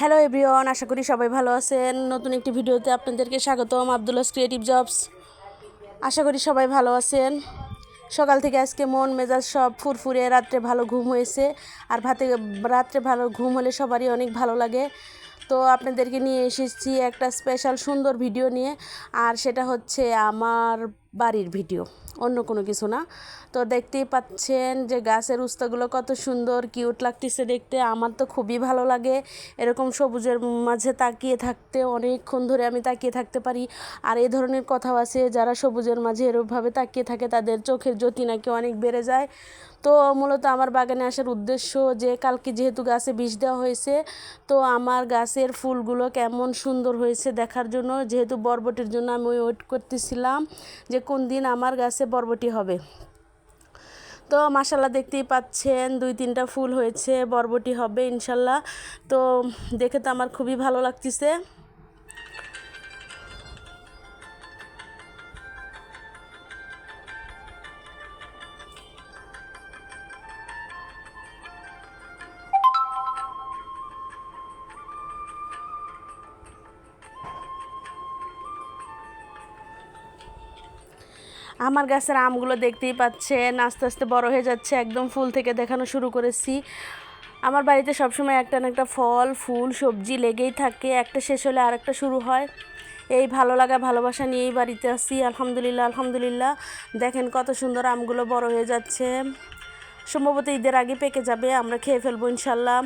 Hello everyone আশা করি সবাই ভালো আছেন। নতুন একটি ভিডিওতে আপনাদেরকে স্বাগতম আবদুল্লাস ক্রিয়েটিভ জবস আশা করি সবাই ভালো আছেন। সকাল থেকে আজকে মন মেজাজ সব ফুরফুরে, রাত্রে ভালো ঘুম হয়েছে। আর ভাতে, রাত্রে ভালো ঘুম হলে সবারই অনেক ভালো লাগে। তো আপনাদেরকে নিয়ে এসেছি একটা স্পেশাল সুন্দর ভিডিও নিয়ে। আর সেটা হচ্ছে আমার বাড়ির ভিডিও, অন্য কোনো কিছু না। তো দেখতেই পাচ্ছেন যে গাছের উস্তাগুলো কত সুন্দর কিউট লাগতেছে দেখতে। আমার তো খুবই ভালো লাগে এরকম সবুজের মাঝে তাকিয়ে থাকতে, অনেকক্ষণ ধরে আমি তাকিয়ে থাকতে পারি। আর এই ধরনের কথাও আছে, যারা সবুজের মাঝে এরকমভাবে তাকিয়ে থাকে, তাদের চোখের জ্যোতি নাকি অনেক বেড়ে যায়। তো মূলত আমার বাগানে আসার উদ্দেশ্য যে, কালকে যেহেতু গাছে বিষ দেওয়া হয়েছে, তো আমার গাছের ফুলগুলো কেমন সুন্দর হয়েছে দেখার জন্য। যেহেতু বরবটির জন্য আমি ওয়েট করতেছিলাম যে কোন দিন আমার গাছে বরবটি হবে। তো মাসাল্লাহ দেখতেই পাচ্ছেন, দুই তিনটা ফুল হয়েছে, বরবটি হবে ইনশাল্লাহ তো দেখে তো আমার খুবই ভালো লাগতেছে। আমার গাছের আমগুলো দেখতেই পাচ্ছেন, আস্তে আস্তে বড় হয়ে যাচ্ছে, একদম ফুল থেকে দেখানো শুরু করেছি। আমার বাড়িতে সবসময় একটা না একটা ফল, ফুল, সবজি লেগেই থাকে, একটা শেষ হলে আরেকটা শুরু হয়। এই ভালো লাগা, ভালোবাসা নিয়েই বাড়িতে আসি আলহামদুলিল্লাহ আলহামদুলিল্লাহ। দেখেন কত সুন্দর আমগুলো বড় হয়ে যাচ্ছে। সম্ভবত ঈদের আগে পেকে যাবে, আমরা খেয়ে ফেলব ইনশাল্লাহ।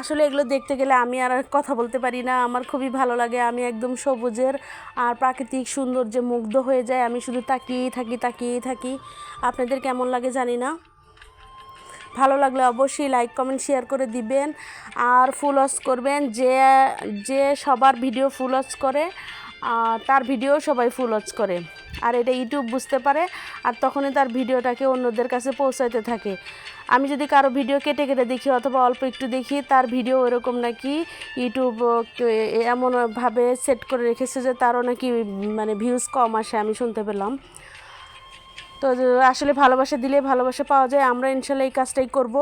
আসলে এগুলো দেখতে গেলে আমি আর কথা বলতে পারি না। আমার খুবই ভালো লাগে, আমি একদম সবুজের আর প্রাকৃতিক সৌন্দর্যে মুগ্ধ হয়ে যায় আমি শুধু তাকিয়েই থাকি তাকিয়েই থাকি। আপনাদের কেমন লাগে জানি না। ভালো লাগলে অবশ্যই লাইক কমেন্ট শেয়ার করে দিবেন। আর ফুল ওয়াশ করবেন। যে যে সবার ভিডিও ফুল ওয়াশ করে তার ভিডিও সবাই ফুল ওয়াচ করে। আর এটা ইউটিউব বুঝতে পারে, আর তখনই তার ভিডিওটাকে অন্যদের কাছে পৌঁছাইতে থাকে। আমি যদি কারও ভিডিও কেটে কেটে দেখি অথবা অল্প একটু দেখি, তার ভিডিও ওরকম নাকি ইউটিউব এমনভাবে সেট করে রেখেছে যে তারও নাকি মানে ভিউজ কম আসে আমি শুনতে পেলাম। তো, আসলে ভালোবাসা দিলে ভালোবাসা পাওয়া যায়, আমরা ইনশাল্লাহ এই কাজটাই করব।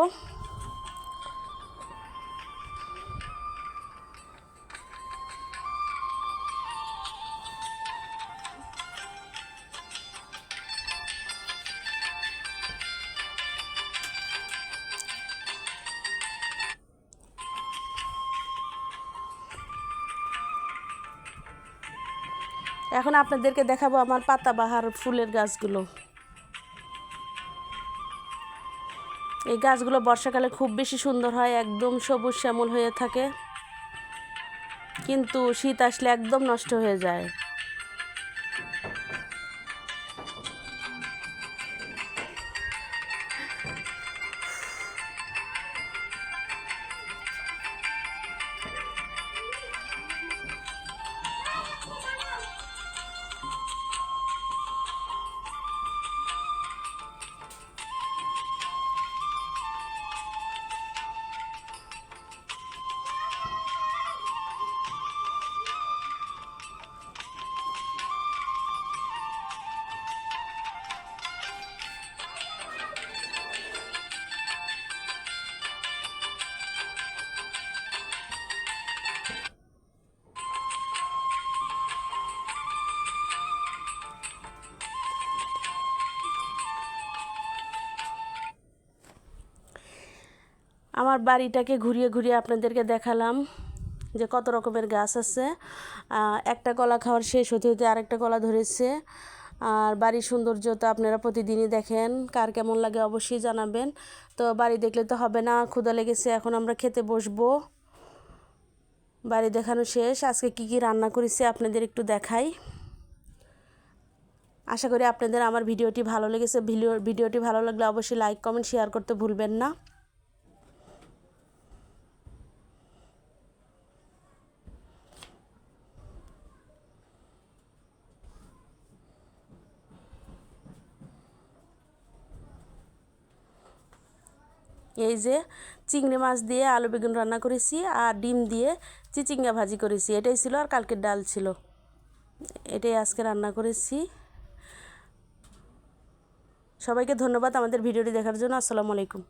এখন আপনাদেরকে দেখাবো আমার পাতাবাহার ফুলের গাছগুলো। এই গাছগুলো বর্ষাকালে খুব বেশি সুন্দর হয়, একদম সবুজ শ্যামল হয়ে থাকে। কিন্তু শীত আসলে একদম নষ্ট হয়ে যায়। আমার বাড়িটাকে ঘুরিয়ে ঘুরিয়ে আপনাদেরকে দেখালাম যে কত রকমের গাছ আছে। একটা কলা খাওয়ার শেষ হতে হতে আরেকটা কলা ধরেছে। আর বাড়ির সৌন্দর্য তো আপনারা প্রতিদিনই দেখেন, কার কেমন লাগে অবশ্যই জানাবেন। তো বাড়ি দেখলে তো হবে না ক্ষুদা লেগেছে, এখন আমরা খেতে বসবো। বাড়ি দেখানো শেষ, আজকে কি কি রান্না করেছি আপনাদের একটু দেখাই। আশা করি আপনাদের আমার ভিডিওটি ভালো লেগেছে। ভিডিও ভিডিওটি ভালো লাগলে অবশ্যই লাইক কমেন্ট শেয়ার করতে ভুলবেন না। এই যে চিংড়ি মাছ দিয়ে আলু বেগুন রান্না করেছি আর ডিম দিয়ে চিচিঙ্গা ভাজি করেছি। এটাই ছিল আর কালকের ডাল ছিল। এটাই আজকে রান্না করেছি। সবাইকে ধন্যবাদ আমাদের ভিডিওটি দেখার জন্য। আসসালামু আলাইকুম।